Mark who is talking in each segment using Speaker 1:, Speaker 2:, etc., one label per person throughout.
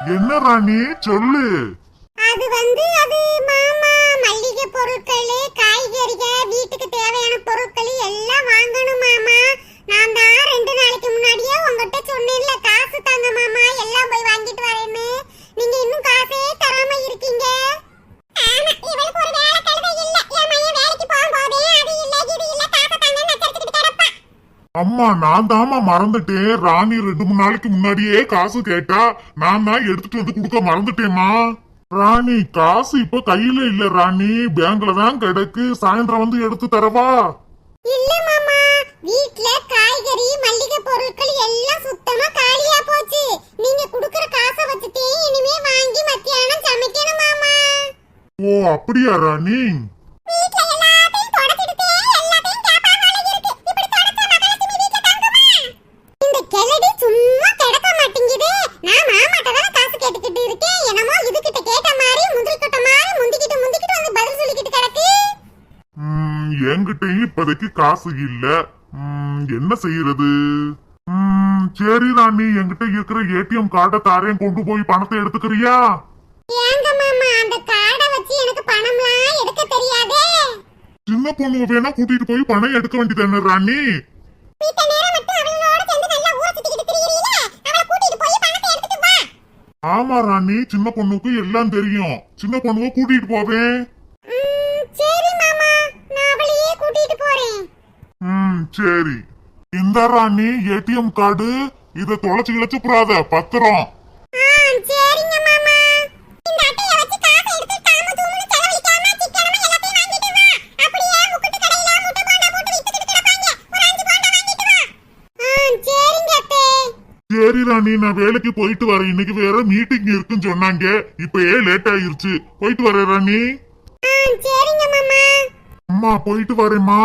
Speaker 1: என்ன ராணி? சொல்லு.
Speaker 2: அது வந்து அது மாமா மல்லிகை பொருட்கள் காய்கறிகள் வீட்டுக்கு தேவையான பொருட்கள் எல்லாம் வாங்கணும் மாமா. நான் தான் ரெண்டு நாளைக்கு முன்னாடியே உங்ககிட்ட சொன்னேன்ல காசு தாங்க மாமா எல்லாம் போய் வாங்கிட்டு வரேன்னு. நீங்க இன்னும் காசே தராம இருக்கீங்க. ஆமா இவளுக்கு ஒரு
Speaker 1: அம்மா நான் தாமா மறந்துட்டேன். ராணி ரெண்டு மூணு நாளைக்கு முன்னாடியே காசு கேட்டா நான் தான் எடுத்துட்டு வந்து கொடுக்க மறந்துட்டேம்மா. ராணி காசு இப்ப கையில இல்ல ராணி. பேங்க்ல தான் கிடக்கு. சாயந்தரம் வந்து எடுத்து தரவா?
Speaker 2: இல்ல மாமா. வீட்ல காய்கறி மல்லிகை பொருட்கள் எல்லாம் சுத்தமா காலியா போச்சு. நீங்க குடுக்கற காசை வச்சுட்டே இனிமே வாங்கி மத்தியானம் சமைக்கணும் மாமா.
Speaker 1: ஓ அப்படியா ராணி? இப்போதைக்கு காசு இல்ல. என்ன செய்யறது? சரி ராணி என்கிட்ட இருக்கிற ஏடிஎம் கார்டை தாரேன் கொண்டு போய் பணத்தை எடுத்துக்கிறியா? சின்ன பொண்ணு வேணா கூட்டிட்டு போய் பணம் எடுக்க வேண்டியதானே ராணி?
Speaker 2: வீட்ட நேரம் மட்டும் அவங்களோட சேர்ந்து நல்லா ஊற சுத்திக்கிட்டு திரியறீல அவளை கூட்டிட்டு போய் பணத்தை எடுத்துட்டு வா.
Speaker 1: ஆமா ராணி. சின்ன பொண்ணுக்கு எல்லாம் தெரியும். சின்ன பொண்ணுவை கூட்டிட்டு போவேன்.
Speaker 2: ம் சரி.
Speaker 1: இந்த ராணி ஏடிஎம் கார்டு. இத தொலைச்சு இழைச்சு புறாத பத்திரம். சரி ராணி நான் வேலைக்கு போயிட்டு வரேன். இன்னைக்கு வேற மீட்டிங் இருக்குன்னு சொன்னாங்க. இப்பயே லேட் ஆயிருச்சு. போயிட்டு வரேன் ராணி. அம்மா போயிட்டு வரேம்மா.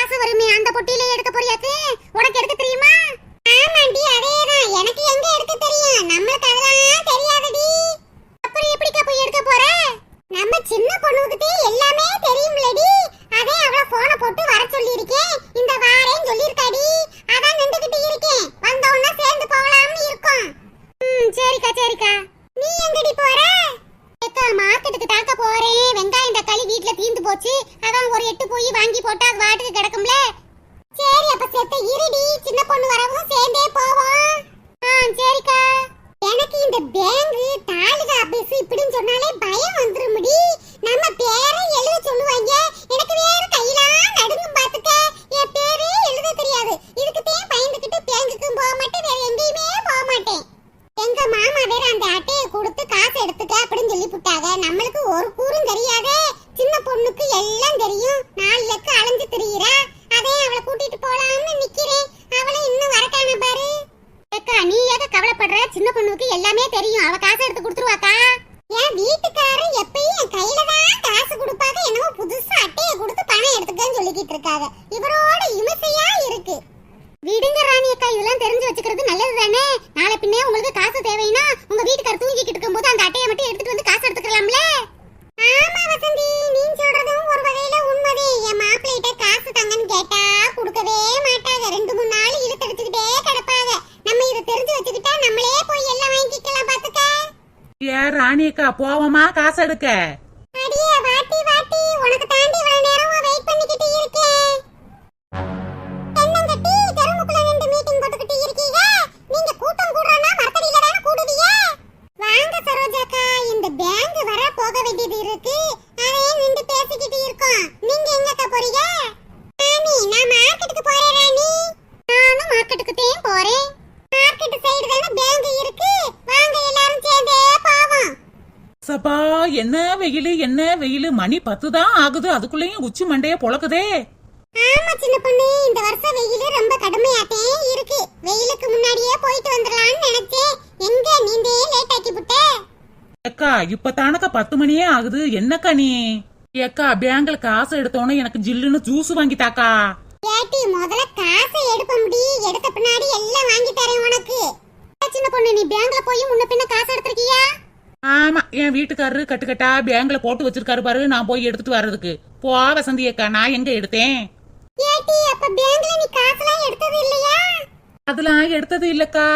Speaker 2: காசு வருமே அந்த பொட்டியில எடுக்க போறியாக்கு உனக்கு எடுக்க தெரியுமா ஆமாண்டி அதேதான் எனக்கு எங்க எடுக்க தெரியும் நம்மளுக்கு அதெல்லாம் தெரியாதடி அப்புறம் எப்படிக்கா போய் எடுக்க போற நம்ம சின்ன பொண்ணுகிட்டே எல்லாமே தெரியும்லடி அதே அவள போன போட்டு வர சொல்லியிருக்கேன் இந்த வாரேன்னு சொல்லியிருக்காடி அதான் நின்றுகிட்டு இருக்கேன் வந்த உடனே சேர்ந்து போகலாம்னு இருக்கோம் ம் சரிக்கா சரிக்கா நீ எங்கடி போற ஏக்கா மார்க்கெட்டுக்கு தாக்க போறேன் வெங்காயம் தக்காளி வீட்ல தீந்து போச்சு. அதான் ஒரு எட்டு போய் வாங்கி போட்டா அது வாட்டுக்கு கிடக்கும்ல. சரி அப்ப செத்த இருடி. சின்ன பொண்ணு வரவும் சேர்ந்தே போவோம் ஆ சரிக்கா. எனக்கு இந்த பேங்க் தாலுகா ஆபீஸ் இப்படின்னு சொன்னாலே பயம் வந்துருமுடி நம்ம பேரை எழுத சொல்லுவாங்க எனக்கு வேற கையெல்லாம் நடுங்கும் பாத்துக்க என் பேரே எழுத தெரியாது இதுக்குத்தான் பயந்துக்கிட்டு பேங்குக்கும் போக மாட்டேன் வேற எங்கேயுமே போக மாட்டேன் எங்க மாமா வேற அந்த அட்டையை கொடுத்து காசு எடுத்துக்க அப்படின்னு சொல்லி புட்டாங்க நம்மளுக்கு ஒரு கூறும் தெரியாதே சின்ன பொண்ணுக்கு எல்லாம் தெரியும் நாலு லக்கு அலைஞ்சு திரியிறா அதே அவளை கூட்டிட்டு போலாம்னு நிக்கிறேன் அவளும் இன்னும் வரக்கான பாரு ஏக்கா நீ ஏக கவலைப்படுற சின்ன பொண்ணுக்கு எல்லாமே தெரியும் அவ காசு எடுத்து கொடுத்துருவாக்கா என் வீட்டுக்காரர் எப்பயும் என் கையில தான் காசு கொடுப்பாங்க என்னமோ புதுசா அட்டையை கொடுத்து பணம் எடுத்துக்கன்னு சொல்லிக்கிட்டு இருக்காங்க இவரோட இமிசையா இருக்கு. விடுங்க ராணி அக்கா இதெல்லாம் தெரிஞ்சு வச்சுக்கிறது நல்லது தானே நாளை பின்னே உங்களுக்கு காசு தேவைன்னா உங்க வீட்டுக்காரர் தூங்கிக்கிட்டு இருக்கும்போது அந்த அட்டையை மட்டும் எடுத்துட்டு வந்து காசு எடுத்துக்கலாம்ல? ஆமா வசந்தி நீ சொல்றதும் ஒரு வகையில உண்மைதே. என் மாப்பிள்ளைகிட்ட காசு தங்கன்னு கேட்டா கொடுக்கவே மாட்டாங்க. ரெண்டு மூணு நாள் இழுத்தடிச்சுக்கிட்டே கிடப்பாங்க. நம்ம இதை தெரிஞ்சு வச்சுக்கிட்டா நம்மளே போய் எல்லாம் வாங்கிக்கலாம் பாத்துக்க.
Speaker 3: ஏ ராணியக்கா போவோமா? காசு எடுக்க.
Speaker 2: பேங்க் வர போக வேண்டியது இருக்கு. அதே நின்று பேசிக்கிட்டு இருக்கோம். நீங்க எங்கக்கா போறீங்க? ராணி நான் மார்க்கெட்டுக்கு போறேன் ராணி. நானும் மார்க்கெட்டுக்கு தான் போறேன். மார்க்கெட் சைடு தானே பேங்க் இருக்கு. வாங்க எல்லாரும் சேர்ந்தே போவோம்.
Speaker 3: சப்பா என்ன வெயில் என்ன வெயில்? மணி பத்து தான் ஆகுது. அதுக்குள்ளேயும் உச்சி மண்டைய பொழக்குதே.
Speaker 2: ஆமா சின்ன பொண்ணு. இந்த வருஷம் வெயில் ரொம்ப கடுமையாத்தே இருக்கு. வெயிலுக்கு முன்னாடியே போயிட்டு வந்துடலாம்னு நினைச்சேன். எங்க நீந்தே லேட் ஆக்கி
Speaker 3: அக்கா இப்ப தானக்கா பத்து மணியே ஆகுது. என்னக்கா நீ? ஏக்கா பேங்க்ல காசு எடுத்தோன்னே எனக்கு ஜில்லுன்னு ஜூஸ் வாங்கி தாக்கா.
Speaker 2: ஏட்டி முதல்ல காசை எடுப்ப முடி. எடுத்த பின்னாடி எல்லாம் வாங்கி தரேன் உனக்கு. சின்ன பொண்ணு நீ பேங்க்ல போய் முன்ன பின்ன காசு எடுத்திருக்கியா?
Speaker 3: ஆமா என் வீட்டுக்காரரு கட்டுக்கட்டா பேங்க்ல போட்டு வச்சிருக்காரு பாரு நான் போய் எடுத்துட்டு வர்றதுக்கு. போ வசந்தி அக்கா நான் எங்க எடுத்தேன்?
Speaker 2: ஏட்டி அப்ப பேங்க்ல
Speaker 3: அதெல்லாம் எடுத்தது இல்லக்கா.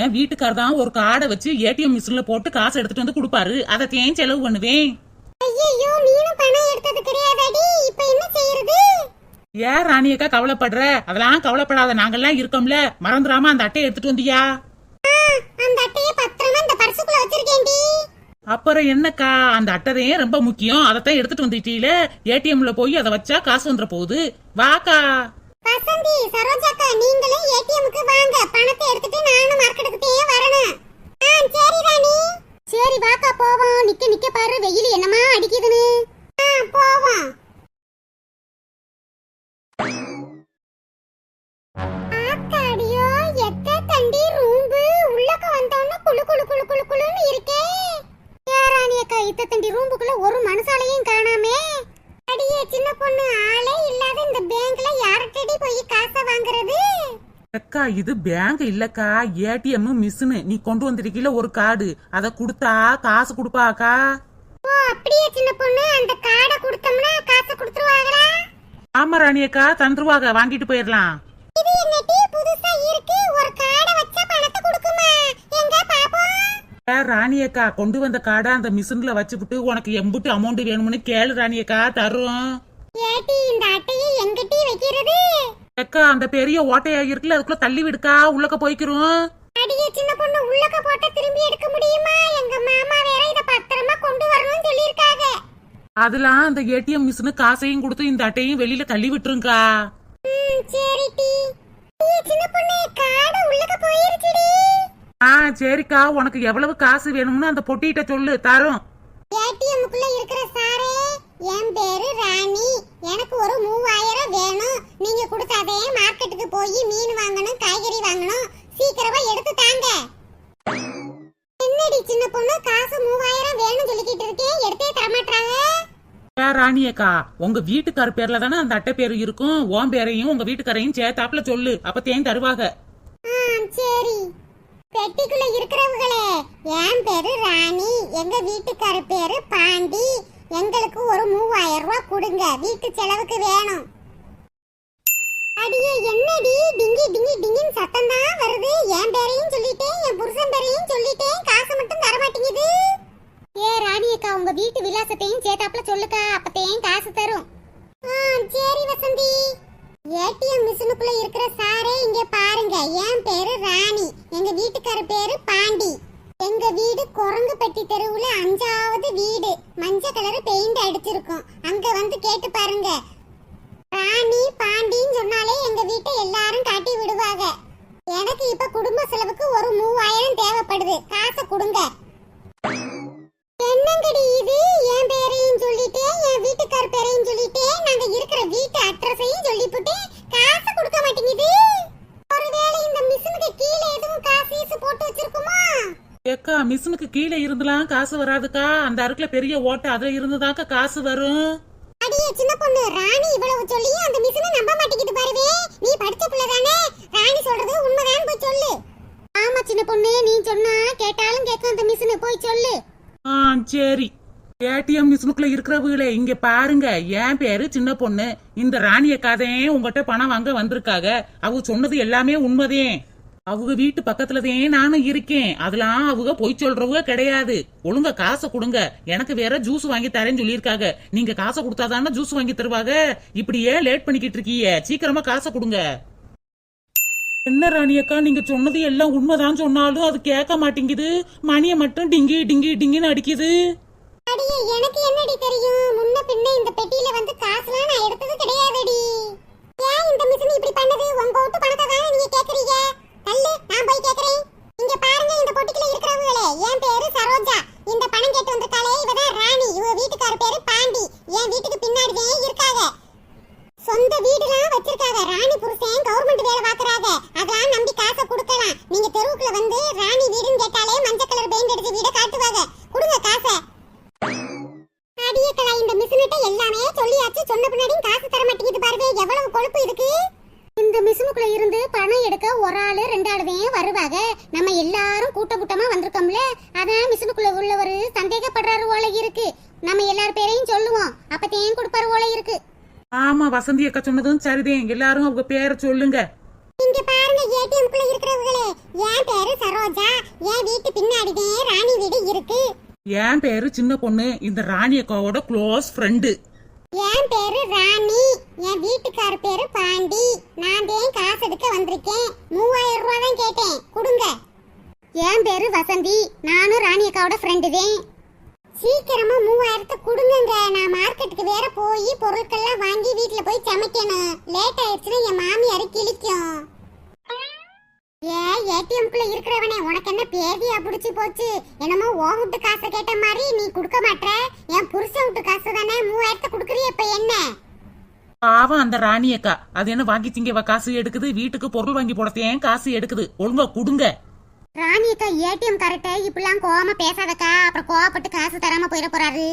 Speaker 3: என் வீட்டுக்காரர் தான் ஒரு கார்டை வச்சு ஏடிஎம் மிஷின்ல போட்டு காசு எடுத்துட்டு வந்து கொடுப்பாரு. அதை தேன் செலவு பண்ணுவேன்.
Speaker 2: ஐயோ நீனும் பணம் எடுத்தது கிடையாதாடி. இப்ப என்ன செய்யறது?
Speaker 3: ஏன் ராணியக்கா கவலைப்படுற? அதெல்லாம் கவலைப்படாத. நாங்கெல்லாம் இருக்கோம்ல. மறந்துடாம அந்த அட்டையை எடுத்துட்டு வந்தியா?
Speaker 2: அந்த அட்டைய பத்திரமா இந்த பர்சுக்குள்ள வச்சிருக்கேன்டி.
Speaker 3: அப்புறம் என்னக்கா? அந்த அட்டையே ரொம்ப முக்கியம்? அதைத்தான் எடுத்துட்டு வந்துட்டீல? ஏடிஎம்ல போய் அதை வச்சா காசு வந்துட போகுது. வாக்கா.
Speaker 2: வசந்தி சரோஜாக்கா நீங்களும் ஏடிஎம்க்கு வாங்க. பணத்தை எடுத்துட்டு நானும் மார்க்கெட்டுக்கு வரணும். ஆ சரி ராணி. சரி வாக்கா போவோம். நிக்க நிக்க பாரு. வெயில் என்னமா அடிக்குதுன்னு. ஆ போவோம். ஆத்தாடியோ எத்த தண்டி ரூம்பு உள்ளக்க வந்தோன்னு குளு குளு குளு குளு குளுன்னு இருக்கே ஏராணி அக்கா இத்த தண்டி ரூம்புக்குள்ள ஒரு மனுஷாலையும் காணாமே அடியே சின்ன பொண்ணு ஆளே இல்லாத இந்த பேங்க்ல யார்கிட்டடி போய் காசை வாங்குறது
Speaker 3: அக்கா இது பேங்க் இல்லக்கா ஏடிஎம் மிஷினு நீ கொண்டு வந்திருக்கீல ஒரு கார்டு அதை கொடுத்தா காசு கொடுப்பாக்கா?
Speaker 2: ஓ அப்படியே சின்ன பொண்ணு அந்த கார்டை கொடுத்தோம்னா காசை கொடுத்துருவாங்களா?
Speaker 3: ஆமா ராணியக்கா தந்துருவாங்க. வாங்கிட்டு போயிடலாம்.
Speaker 2: இது என்னடி புதுசா இருக்கு. ஒரு கார்டை வச்சா பணத்தை கொடுக்குமா? எங்க பாப்போம்
Speaker 3: ஏ, ராணியக்கா கொண்டு வந்த கார்டை அந்த மிஷின்ல வச்சுப்புட்டு உனக்கு எம்புட்டு அமௌண்ட் வேணும்னு கேளு ராணியக்கா தரும்
Speaker 2: ஏட்டி இந்த அட்டையை எங்கிட்டி வைக்கிறது?
Speaker 3: அக்கா அந்த பெரிய ஓட்டையா இருக்குல்ல அதுக்குள்ள தள்ளி விடுக்கா உள்ளக்க போய்க்கிறோம்.
Speaker 2: அடியே சின்ன பொண்ணு உள்ளக்க போட்டா திரும்பி எடுக்க முடியுமா? எங்க மாமா வேற இத பத்திரமா கொண்டு வரணும்னு சொல்லியிருக்காங்க.
Speaker 3: அதெல்லாம் அந்த ஏடிஎம் மிஷினு காசையும் கொடுத்து இந்த அட்டையும் வெளியில தள்ளி விட்டுருங்கா
Speaker 2: சரி டி. சின்ன பொண்ணு கார்டு உள்ளக்க போயிருச்சுடி.
Speaker 3: ஆ சரிக்கா உனக்கு எவ்வளவு காசு வேணும்னு அந்த பொட்டிகிட்ட சொல்லு தரும்.
Speaker 2: ஏடிஎம்க்குள்ள இருக்கிற சாரே என் பேரு ராணி. எனக்கு ஒரு மூவாயிரம் வேணும் நீங்க கொடுத்தாதே மார்க்கெட்டுக்கு போய் மீன் வாங்கணும் காய்கறி வாங்கணும் சீக்கிரமா எடுத்து தாங்க என்னடி சின்ன பொண்ணு காசு மூவாயிரம் வேணும் சொல்லிக்கிட்டு இருக்கேன் எடுத்தே தரமாட்டாங்க
Speaker 3: ஏ, உங்க வீட்டுக்கார பேர்ல தானே அந்த அட்டை பேர் இருக்கும்? ஓம் பேரையும் உங்க வீட்டுக்காரையும் சேர்த்தாப்புல சொல்லு. அப்ப தேன் தருவாங்க
Speaker 2: ஆ சரி. பெட்டிக்குள்ள இருக்கிறவங்களே என் பேரு ராணி. எங்க வீட்டுக்கார பேரு பாண்டி. எங்களுக்கு ஒரு மூவாயிரம் ரூபாய் கொடுங்க. வீட்டு செலவுக்கு வேணும். அடியே என்னடி? டிங்கி டிங்கி டிங்கின்னு சத்தம் தான் வருது. என் பேரையும் சொல்லிட்டேன் என் புருஷன் பேரையும் சொல்லிட்டேன். காசு மட்டும் தர மாட்டேங்குது ஏ ராணி அக்கா உங்க வீட்டு விலாசத்தையும் சேத்தாப்புல சொல்லுக்கா. அப்பத்தையும் காசு தரும். ஆ சரி வசந்தி. ஏடிஎம் மிஷினுக்குள்ள இருக்கிற சாரே இங்க பாருங்க. என் பேரு ராணி. எங்க வீட்டுக்கார பேரு பாண்டி. எங்க வீடு குரங்குப்பட்டி தெருவுல அஞ்சாவது வீடு. மஞ்சள் கலர் பெயிண்ட் அடிச்சிருக்கும் அங்க வந்து கேட்டு பாருங்க ராணி பாண்டின்னு சொன்னாலே எங்க வீட்டை எல்லாரும் காட்டி விடுவாங்க எனக்கு இப்ப குடும்ப செலவுக்கு ஒரு மூவாயிரம் தேவைப்படுது காசை கொடுங்க என்னங்கடி இது என் பேரையும் சொல்லிட்டேன் என் வீட்டுக்கார பேரையும் சொல்லிட்டேன் நாங்க இருக்கிற வீட்டு அட்ரஸையும் சொல்லிப்புட்டு காசு கொடுக்க மாட்டேங்குது ஒருவேளை இந்த மிஷினுக்கு கீழே எதுவும் காசு கீசு போட்டு வச்சிருக்குமா
Speaker 3: மிஷினுக்கு கீழே இருந்துலாம் காசு வராதுக்கா. அந்த அருக்குல பெரிய ஓட்டை அதுல இருந்துதாக்கா காசு வரும்.
Speaker 2: அடியே சின்ன பொண்ணு ராணி இவ்வளவு சொல்லியும் அந்த மிஷினை நம்ப மாட்டேங்குது பாருவே. நீ படிச்ச பிள்ளை தானே. ராணி சொல்றது உண்மைதான் போய் சொல்லு. ஆமா சின்ன பொண்ணு நீ சொன்னா கேட்டாலும் கேட்கும் அந்த மிஷினை போய் சொல்லு.
Speaker 3: ஆ சரி. ஏடிஎம் மிஷினுக்குள்ள இருக்கிறவங்களே இங்க பாருங்க. என் பேரு சின்ன பொண்ணு. இந்த ராணிய கதையே உங்ககிட்ட பணம் வாங்க வந்திருக்காங்க அவங்க சொன்னது எல்லாமே உண்மைதே. அவங்க வீட்டு பக்கத்துலதே நானும் இருக்கேன். அதெல்லாம் அவங்க பொய் சொல்றவங்க கிடையாது. ஒழுங்கா காசை கொடுங்க. எனக்கு வேற ஜூஸ் வாங்கி தரேன்னு சொல்லியிருக்காங்க. நீங்க காசை கொடுத்தாதானே ஜூஸ் வாங்கி தருவாங்க? இப்படியே லேட் பண்ணிக்கிட்டு இருக்கீங்க. சீக்கிரமா காசை கொடுங்க. என்ன ராணியக்கா நீங்க சொன்னது எல்லாம் உண்மைதான் சொன்னாலும் அது கேட்க மாட்டேங்குது. மணியை மட்டும் டிங்கி டிங்கி டிங்கின்னு அடிக்குது.
Speaker 2: எனக்கு என்னடி தெரியும்? முன்ன பின்ன இந்த பெட்டியில வந்து காசுலாம் நான் எடுத்தது கிடையாதுடி. ஏன் இந்த மிஷின் இப்படி பண்ணது? உங்க வீட்டு பணத்தை தானே நீங்க கேக்குறீங்க? தள்ளு நான் போய் கேக்குறேன். இங்க பாருங்க இந்த பொட்டிக்குள்ள இருக்கிறவங்களே. என் பேரு சரோஜா இந்த பணம் கேட்டு வந்திருக்காளே இவதான் ராணி இவ வீட்டுக்கார பேரு பாண்டி என் வீட்டுக்கு பின்னாடியே இருக்காங்க சொந்த வீடுலாம் வச்சிருக்காங்க ராணி புருஷன் கவர்மெண்ட் வேலை பாக்குறாங்க அதெல்லாம் நம்பி காசை கொடுக்கலாம் நீங்க தெருவுக்குள்ள வந்து ராணி வீடுன்னு கேட்டாலே மஞ்சள் கலர் பெயிண்ட் அடிச்ச வீட காட்டுவாங்க கொடுங்க காசை அடியக்கலா இந்த மிஷினிட்ட எல்லாமே சொல்லியாச்சு சொன்ன பின்னாடியும் காசு தர மாட்டேங்குது பாருங்க எவ்வளவு கொழுப்பு இருக்கு இந்த மிஷினுக்குள்ள இருந்து பணம் எடுக்க ஒரு ஆளு ரெண்டு ஆளு தான் வருவாங்க. நம்ம எல்லாரும் கூட்ட கூட்டமா வந்திருக்கோம்ல. அதான் மிஷினுக்குள்ள உள்ளவர் சந்தேகப்படுறாரு போல இருக்கு. நம்ம எல்லார் பேரையும் சொல்லுவோம். அப்பத்தையும் கொடுப்பாரு போல இருக்கு.
Speaker 3: ஆமா வசந்தி அக்கா சொன்னதும் சரிதான் எல்லாரும் அவங்க பேரை சொல்லுங்க.
Speaker 2: இங்க பாருங்க ஏடிஎம் குள்ள இருக்கிறவங்களே. என் பேரு சரோஜா. என் வீட்டு பின்னாடிதான் ராணி வீடு இருக்கு.
Speaker 3: என் பேரு சின்ன பொண்ணு. இந்த ராணி அக்காவோட க்ளோஸ் ஃப்ரெண்டு
Speaker 2: என் பேரு ராணி. என் வீட்டுக்கார பேரு பாண்டி. நான் தான் காசு எடுக்க வந்திருக்கேன். மூவாயிரம் ரூபா தான் கேட்டேன். கொடுங்க. என் பேரு வசந்தி. நானும் ராணி அக்காவோட ஃப்ரெண்டு தான். சீக்கிரமா மூவாயிரத்தை கொடுங்கங்க. நான் மார்க்கெட்டுக்கு வேற போய் பொருட்கள்லாம் வாங்கி வீட்டில் போய் சமைக்கணும். லேட் ஆயிடுச்சுன்னா என் மாமியாரு கிழிக்கும். ஏ ஏடிஎம் குள்ள இருக்கிறவனே உனக்கு என்ன பேதியா புடிச்சு போச்சு? என்னமோ ஓ விட்டு காசை கேட்ட மாதிரி நீ கொடுக்க மாட்ற? என் புருஷன் விட்டு காசு தானே மூவாயிரத்தை கொடுக்குறிய இப்ப என்ன?
Speaker 3: பாவம் அந்த ராணி அக்கா. அது என்ன வாங்கி திங்கவ காசு எடுக்குது வீட்டுக்கு பொருள் வாங்கி போடத்தேன் காசு எடுக்குது. ஒழுங்கா கொடுங்க.
Speaker 2: ராணி அக்கா ஏடிஎம் கரெக்டா இப்படிலாம் கோவமா பேசாதக்கா. அப்புறம் கோவப்பட்டு காசு தராம போயிட போறாரு.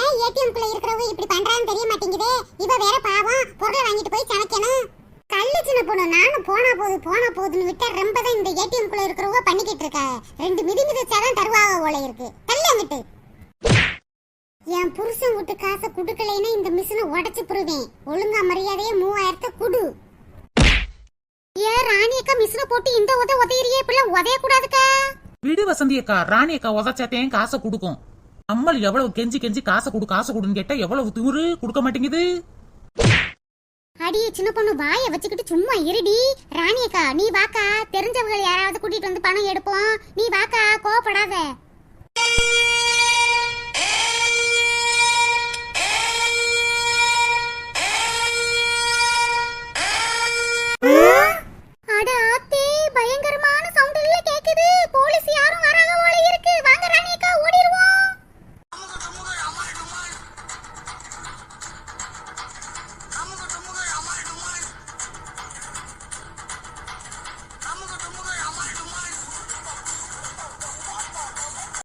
Speaker 2: ஏன் ஏடிஎம் குள்ள இருக்கிறவங்க இப்படி பண்றான்னு தெரிய மாட்டேங்குதே? இவ வேற பாவம் பொருளை வாங்கிட்டு போய் சமைக்கணும். கல்லு சின்ன பொண்ணு நானும் போனா போது போனா போதுன்னு விட்டா ரொம்ப தான் இந்த ஏடிஎம் குள்ள இருக்கிறவங்க பண்ணிக்கிட்டு இருக்கா ரெண்டு மிதி மிதிச்சாதான் தருவாக ஓலை இருக்கு. தள்ளு அங்கிட்டு என் புருஷன் விட்டு காசை கொடுக்கலைன்னா இந்த மிஷினை உடச்சு புருவேன் ஒழுங்கா மரியாதையே மூவாயிரத்தை குடு. ஏன் ராணி அக்கா மிஷினை போட்டு இந்த உத உதையிறியே இப்பெல்லாம் உதைய கூடாதுக்கா
Speaker 3: விடு வசந்தி அக்கா ராணி அக்கா உதச்சாத்தேன் காசை கொடுக்கும். அம்மல் எவ்வளவு கெஞ்சி கெஞ்சி காசை கொடு காசை கொடுன்னு கேட்டா எவ்வளவு தூரு கொடுக்க மாட்டேங்குது?
Speaker 2: அடி சின்ன பொண்ணு வாய வச்சுக்கிட்டு சும்மா இருடி. ராணியக்கா நீ வாக்கா. தெரிஞ்சவங்க யாராவது கூட்டிட்டு வந்து பணம் எடுப்போம். நீ வாக்கா கோபப்படாத